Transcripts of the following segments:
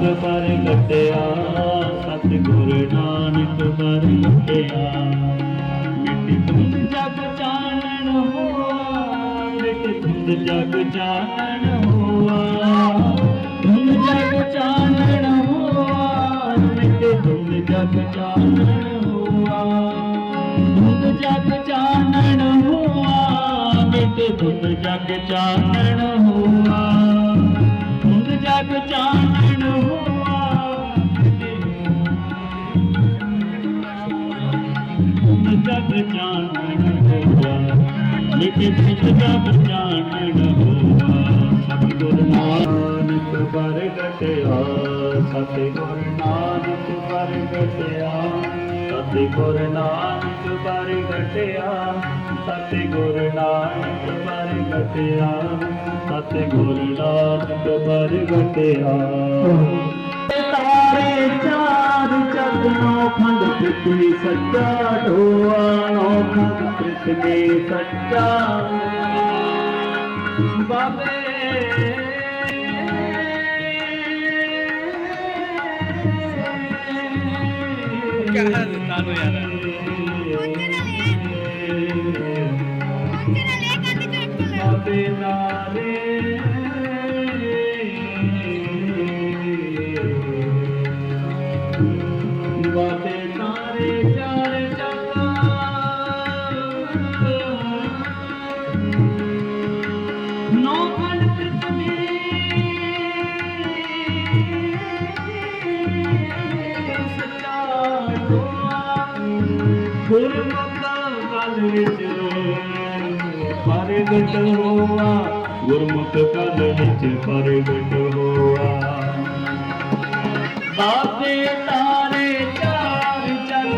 ਪਰ ਘਟਿਆ ਸਤਿਗੁਰ ਨਾਨਕ ਪਰ ਘਟਿਆ ਮਿੱਟੀ ਧੁੰਦ ਜਗ ਚਾਨਣ ਹੋਆ, ਮਿੱਟੀ ਧੁੰਦ ਜਗ ਚਾਨਣ ਹੋਆ। ਧੁੰਦ ਜਗ ਚਾਨਣ ਹੋਆ, ਮਿੱਟੀ ਧੁੰਦ ਜਗ ਚਾਨਣ ਹੋਆ। ਧੁੰਦ ਜਗ ਚਾਨਣ ਹੋਆ, ਮਿੱਟੀ ਧੁੰਦ ਜਗ ਚਾਨਣ ਹੋਆ। ਚਾਨਣ ਹੋਆ ਮਿੱਟੀ ਧੁੰਦ ਜਗ ਸਤਿਗੁਰ ਨਾਨਕ ਪਰ ਘਟਿਆ ਸਤਿਗੁਰ ਨਾਨਕ ਪਰ ਘਟਿਆ ਸਤਿਗੁਰ ਨਾਨਕ ਪਰ ਸਤਿਗੁਰ ਨਾਨਕ ਪਰ ਸਤਿਗੁਰ ਨਾਨਕ ਪਰ ਤਾਰੇ ਚਾਰ खंड पिपली सज्चा बाबे सज्चा ਕਲ ਵਿੱਚ ਪ੍ਰਗਟ ਹੋਆ ਗੁਰਮੁਖ ਕਲ ਵਿੱਚ ਪ੍ਰਗਟ ਹੋਆ ਬਾਬੇ ਤਾਰੇ ਚਾਰ ਚਲ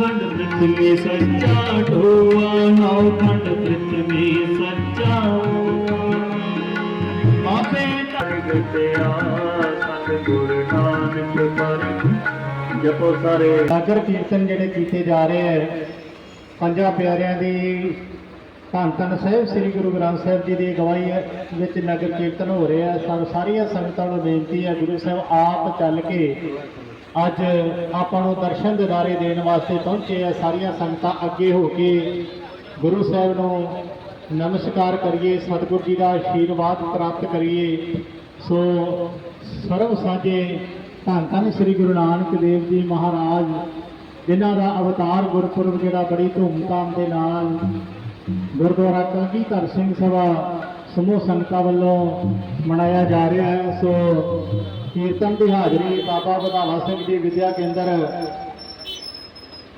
ਖੰਡ ਪ੍ਰਿਥਵੀ ਸੱਚਾ ਢੋਆ ਨੌ ਖੰਡ ਪ੍ਰਿਥਵੀ ਸੱਚਾ ਬਾਬੇ ਪ੍ਰਗਟਿਆ ਸਤਿਗੁਰ ਨਾਨਕ ਪਰ ਜਪੋ ਸਾਰੇ। ਨਗਰ ਕੀਰਤਨ ਜਿਹੜੇ ਕੀਤੇ ਜਾ ਰਹੇ ਹੈ, ਪੰਜਾਂ ਪਿਆਰਿਆਂ ਦੀ ਧੰਨ ਧੰਨ ਸਾਹਿਬ, ਸ੍ਰੀ ਗੁਰੂ ਗ੍ਰੰਥ ਸਾਹਿਬ ਜੀ ਦੀ ਅਗਵਾਈ ਵਿੱਚ ਨਗਰ ਕੀਰਤਨ ਹੋ ਰਿਹਾ ਹੈ। ਸਭ ਸਾਰੀਆਂ ਸੰਗਤਾਂ ਨੂੰ ਬੇਨਤੀ ਹੈ, ਗੁਰੂ ਸਾਹਿਬ ਆਪ ਚੱਲ ਕੇ ਅੱਜ ਆਪਾਂ ਨੂੰ ਦਰਸ਼ਨ ਦਿਦਾਰੇ ਦੇਣ ਵਾਸਤੇ ਪਹੁੰਚੇ ਆ ਸਾਰੀਆਂ ਸੰਗਤਾਂ ਅੱਗੇ ਹੋ ਕੇ ਗੁਰੂ ਸਾਹਿਬ ਨੂੰ ਨਮਸਕਾਰ ਕਰੀਏ, ਸਤਿਗੁਰੂ ਜੀ ਦਾ ਆਸ਼ੀਰਵਾਦ ਪ੍ਰਾਪਤ ਕਰੀਏ। ਸੋ ਸਰਵ ਸਾਜੇ ਧੰਨ ਧੰਨ ਸ੍ਰੀ ਗੁਰੂ ਨਾਨਕ ਦੇਵ ਜੀ ਮਹਾਰਾਜ, ਜਿਨ੍ਹਾਂ ਦਾ ਅਵਤਾਰ ਗੁਰਪੁਰਬ ਜਿਹੜਾ ਬੜੀ ਧੂਮਧਾਮ ਦੇ ਨਾਲ ਗੁਰਦੁਆਰਾ ਕਲਗੀਧਰ ਸਿੰਘ ਸਭਾ ਸਮੂਹ ਸੰਗਤਾਂ ਵੱਲੋਂ ਮਨਾਇਆ ਜਾ ਰਿਹਾ ਹੈ। ਸੋ ਕੀਰਤਨ ਦੀ ਹਾਜ਼ਰੀ ਬਾਬਾ ਵਧਾਵਾ ਸਿੰਘ ਜੀ ਵਿਦਿਆ ਕੇਂਦਰ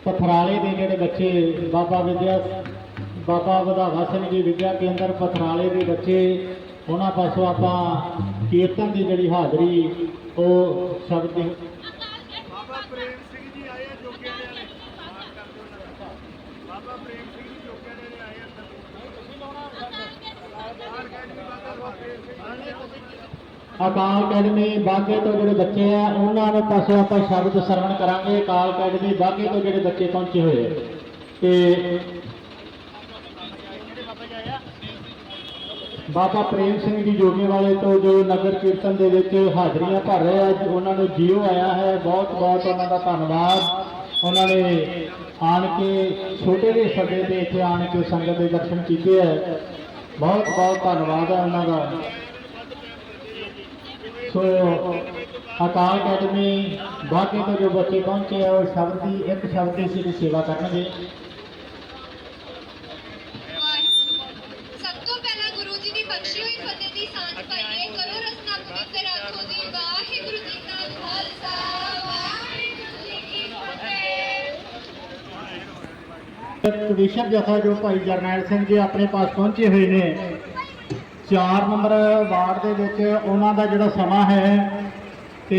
ਪਥਰਾਲੇ ਦੇ ਜਿਹੜੇ ਬੱਚੇ ਬਾਬਾ ਵਿਦਿਆ, ਬਾਬਾ ਵਧਾਵਾ ਸਿੰਘ ਜੀ ਵਿਦਿਆ ਕੇਂਦਰ ਪਥਰਾਲੇ ਦੇ ਬੱਚੇ ਉਹਨਾਂ ਪਾਸੋਂ ਆਪਾਂ ਕੀਰਤਨ ਦੀ ਜਿਹੜੀ ਹਾਜ਼ਰੀ ਉਹ ਸ਼ਬਦ ਦੀ ਬਾਬਾ ਪ੍ਰੇਮ ਸਿੰਘ ਜੀ ਆਏ ਆ ਜੋਗਿਆਂ ਦੇ ਵਾਲੇ ਬਾਬਾ ਪ੍ਰੇਮ ਸਿੰਘ ਜੀ ਜੋਗਿਆਂ ਦੇ ਵਾਲੇ ਆਏ ਆ ਬਾਹਰ ਕਹਿੰਦੇ ਬਾਬਾ ਪ੍ਰੇਮ ਸਿੰਘ ਜੀ। ਅਕਾਲ ਅਕੈਡਮੀ ਬਾਗੇ ਤੋਂ ਜਿਹੜੇ ਬੱਚੇ ਆ ਉਹਨਾਂ ਨੂੰ ਪਾਸੋਂ ਆਪਾਂ ਸ਼ਬਦ ਸਰਵਣ ਕਰਾਂਗੇ। ਅਕਾਲ ਅਕੈਡਮੀ ਬਾਗੇ ਤੋਂ ਜਿਹੜੇ ਬੱਚੇ ਪਹੁੰਚੇ ਹੋਏ ਤੇ ਬਾਬਾ ਪ੍ਰੇਮ ਸਿੰਘ ਜੀ ਜੋਗੇ ਵਾਲੇ ਤੋਂ ਜੋ ਨਗਰ ਕੀਰਤਨ ਦੇ ਵਿੱਚ ਹਾਜ਼ਰੀਆਂ ਭਰ ਰਹੇ ਆ ਅੱਜ ਉਹਨਾਂ ਨੂੰ ਜੀਓ ਆਇਆ ਹੈ। ਬਹੁਤ ਬਹੁਤ ਉਹਨਾਂ ਦਾ ਧੰਨਵਾਦ। ਉਹਨਾਂ ਨੇ ਆਣ ਕੇ ਛੋਟੇ ਦੇ ਸੱਦੇ ਤੇ ਇੱਥੇ ਆਣ ਕੇ ਸੰਗਤ ਦੇ ਦਰਸ਼ਨ ਕੀਤੇ ਹੈ ਬਹੁਤ ਬਹੁਤ ਧੰਨਵਾਦ ਹੈ ਉਹਨਾਂ ਦਾ। ਸੋ ਅਕਾਲ ਅਕੈਡਮੀ ਬਾਕੀ ਤੋਂ ਜੋ ਬੱਚੇ ਪਹੁੰਚੇ ਆ, ਉਹ ਸ਼ਬਦ ਦੀ, ਇੱਕ ਸ਼ਬਦ ਦੀ ਸਿੱਧੀ ਸੇਵਾ ਕਰਨਗੇ ਸਭ ਤੋਂ ਪਹਿਲਾਂ ਗੁਰੂ ਫਤਿਹ ਦੀ ਸਾਂਝ ਪਾਈਏ, ਕਰੋ ਰਸਨਾ ਪਵਿੱਤਰ ਆਖੋ ਜੀ। ਵਾਹਿਗੁਰੂ ਜੀ ਕਾ ਖਾਲਸਾ। ਵਾਹਿਗੁਰੂ ਜੀ ਕੀ ਫਤਿਹ ਇੱਕ ਜਥਾ ਜੋ ਭਾਈ ਜਰਨੈਲ ਸਿੰਘ ਜੀ ਆਪਣੇ ਪਾਸ ਪਹੁੰਚੇ ਹੋਏ ਨੇ 4 ਨੰਬਰ ਵਾਰਡ ਦੇ ਵਿੱਚ ਉਹਨਾਂ ਦਾ ਜਿਹੜਾ ਸਮਾਂ ਹੈ, ਤੇ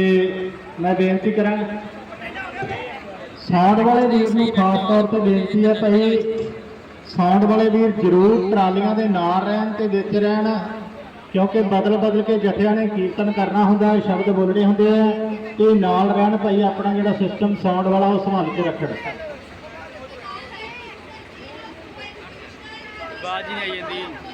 ਮੈਂ ਬੇਨਤੀ ਕਰਾਂ ਸਾਊਂਡ ਵਾਲੇ ਵੀਰ ਨੂੰ ਖਾਸ ਤੌਰ ਤੇ ਬੇਨਤੀ ਹੈ ਭਾਈ ਸਾਊਂਡ ਵਾਲੇ ਵੀਰ ਜ਼ਰੂਰ ਟਰਾਲੀਆਂ ਦੇ ਨਾਲ ਰਹਿਣ ਤੇ ਵਿੱਚ ਰਹਿਣ, ਕਿਉਂਕਿ ਬਦਲ ਬਦਲ ਕੇ ਜਥਿਆਂ ਨੇ ਕੀਰਤਨ ਕਰਨਾ ਹੁੰਦਾ, ਸ਼ਬਦ ਬੋਲਣੇ ਹੁੰਦੇ ਆ, ਤੇ ਨਾਲ ਰਹਿਣ ਭਾਈ ਆਪਣਾ ਜਿਹੜਾ ਸਿਸਟਮ ਸਾਊਂਡ ਵਾਲਾ ਉਹ ਸੰਭਾਲ ਕੇ ਰੱਖਣ। ਬਾਜੀ ਨਹੀਂ ਆਈ ਜਾਂਦੀ।